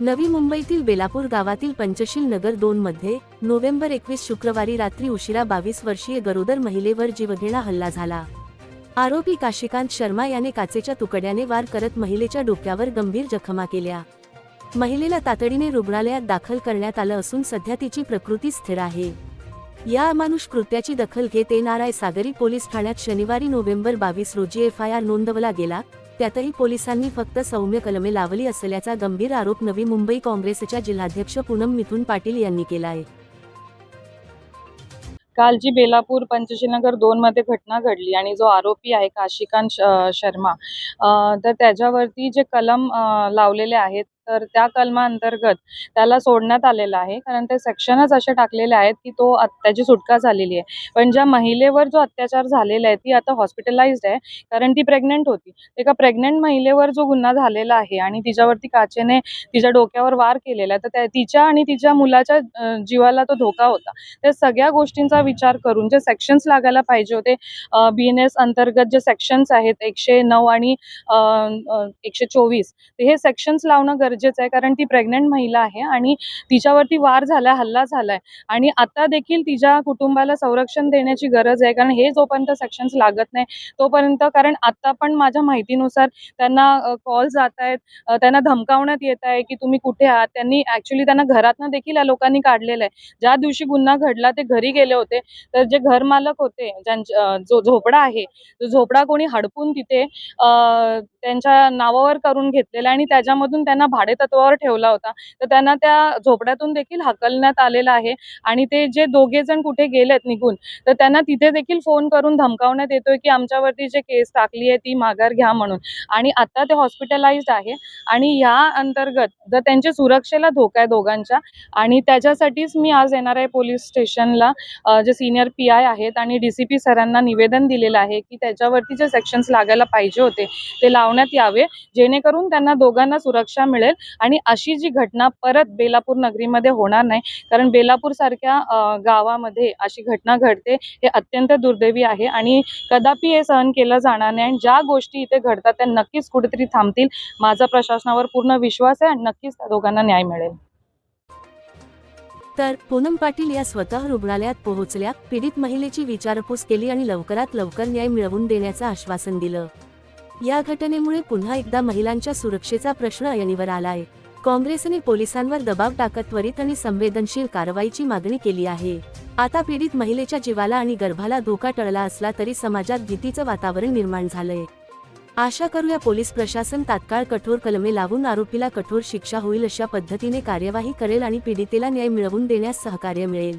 नवी मुंबईतील बेलापूर गावातील पंचशील नगर दोन मध्ये नोव्हेंबर एकवीस शुक्रवारी रात्री उशिरा बावीस वर्षीय गरोदर महिलेवर जीवघेणा हल्ला झाला. आरोपी काशिकांत शर्मा याने काचेच्या तुकड्याने वार करत महिलेच्या डोक्यावर गंभीर जखमा केल्या. महिलेला तातडीने रुग्णालयात दाखल करण्यात आलं असून सध्या तिची प्रकृती स्थिर आहे. या अमानुष कृत्याची दखल घेत एनआरआय सागरी पोलीस ठाण्यात शनिवारी नोव्हेंबर बावीस रोजी एफ आय आर नोंदवला गेला त्यातही पोलिसांनी फक्त सौम्य कलमे लावली असल्याचा गंभीर आरोप नवी मुंबई काँग्रेसच्या जिल्हाध्यक्ष पूनम मिथुन पाटील यांनी केला आहे. काल जी बेलापूर पंचशीलनगर दोन मध्ये घटना घडली आणि जो आरोपी आहे काशिकांत श- शर्मा तर त्याच्यावरती जे कलम लावलेले आहेत तर त्या कलमाअंतर्गत त्याला सोडण्यात आलेलं आहे. कारण ते सेक्शनच असे टाकलेले आहेत की तो त्याची सुटका झालेली आहे. पण ज्या महिलेवर जो अत्याचार झालेला आहे ती आता हॉस्पिटलाइज्ड आहे. कारण ती प्रेग्नंट होती. एका प्रेग्नंट महिलेवर जो गुन्हा झालेला आहे आणि तिच्यावरती काचेने तिच्या डोक्यावर वार केलेला आहे तर त्या- तिच्या आणि तिच्या मुलाच्या जीवाला तो धोका होता. त्या सगळ्या गोष्टींचा विचार करून जे सेक्शन्स लागायला पाहिजे होते बी एन एस अंतर्गत जे सेक्शन्स आहेत एकशे नऊ आणि एकशे चोवीस हे सेक्शन्स लावणं गरजेचं आहे. कारण ती प्रेग्नंट महिला आहे आणि तिच्यावरती वार झालाय हल्ला झालाय. आणि आता देखील तिच्या कुटुंबाला संरक्षण देण्याची गरज आहे. कारण हे जोपर्यंत सेक्शन्स लागत नाही तोपर्यंत कारण आता पण माझ्या माहितीनुसार त्यांना कॉल जात आहेत. त्यांना धमकावण्यात येत आहे की तुम्ही कुठे आहात? त्यांनी ॲक्च्युली त्यांना घरातनं देखील या लोकांनी काढलेलं आहे. ज्या दिवशी गुन्हा घडला ते घरी गेले होते. तर जे घरमालक होते ज्यांच्या जो झोपडा आहे तो झोपडा कोणी हडपून तिथे त्यांच्या नावावर करून घेतलेला आणि त्याच्यामधून त्यांना भाडेतत्वावर ठेवला होता. तर त्यांना त्या झोपड्यातून देखील हाकलण्यात आलेलं आहे. आणि ते जे दोघे जण कुठे गेलेत निघून तर त्यांना तिथे देखील फोन करून धमकावण्यात येतोय की आमच्यावरती जे केस टाकली आहे ती माघार घ्या म्हणून. आणि आता ते हॉस्पिटलाइज्ड आहे. आणि या अंतर्गत जर त्यांच्या सुरक्षेला धोका आहे दोघांच्या आणि त्याच्यासाठीच मी आज येणार आहे पोलीस स्टेशनला जे सिनियर पी आय आहेत आणि डी सी पी सरांना निवेदन दिलेलं आहे की त्याच्यावरती जे सेक्शन्स लागायला पाहिजे होते ते लावण्यात यावे. जेणेकरून त्यांना दोघांना सुरक्षा मिळेल. आणि अशी जी घटना परत बेलापूर नगरीमध्ये होणार नाही कारण बेलापूर सारख्या गावामध्ये अशी घटना घडते हे अत्यंत दुर्दैवी आहे आणि कदापि हे सहन केलं जाणार नाही आणि ज्या गोष्टी इथे घडतात त्या नक्कीच कुठेतरी थांबतील. माझा प्रशासनावर पूर्ण विश्वास आहे आणि नक्कीच त्या दोघांना न्याय मिळेल. तर पूनम पाटील या स्वतः रुग्णालयात पोहोचल्या पीडित महिलेची विचारपूस केली आणि लवकरात लवकर न्याय मिळवून देण्याचं आश्वासन दिलं. या घटनेमुळे पुन्हा एकदा महिलांच्या सुरक्षेचा प्रश्न ऐनीवर आलाय. काँग्रेसने पोलिसांवर दबाव टाकत त्वरित आणि संवेदनशील कारवाईची मागणी केली आहे. आता पीडित महिलेच्या जीवाला आणि गर्भाला धोका टळला असला तरी समाजात भीतीचं वातावरण निर्माण झालंय. आशा करूया पोलीस प्रशासन तात्काळ कठोर कलमे लावून आरोपीला कठोर शिक्षा होईल अशा पद्धतीने कार्यवाही करेल आणि पीडितेला न्याय मिळवून देण्यास सहकार्य मिळेल.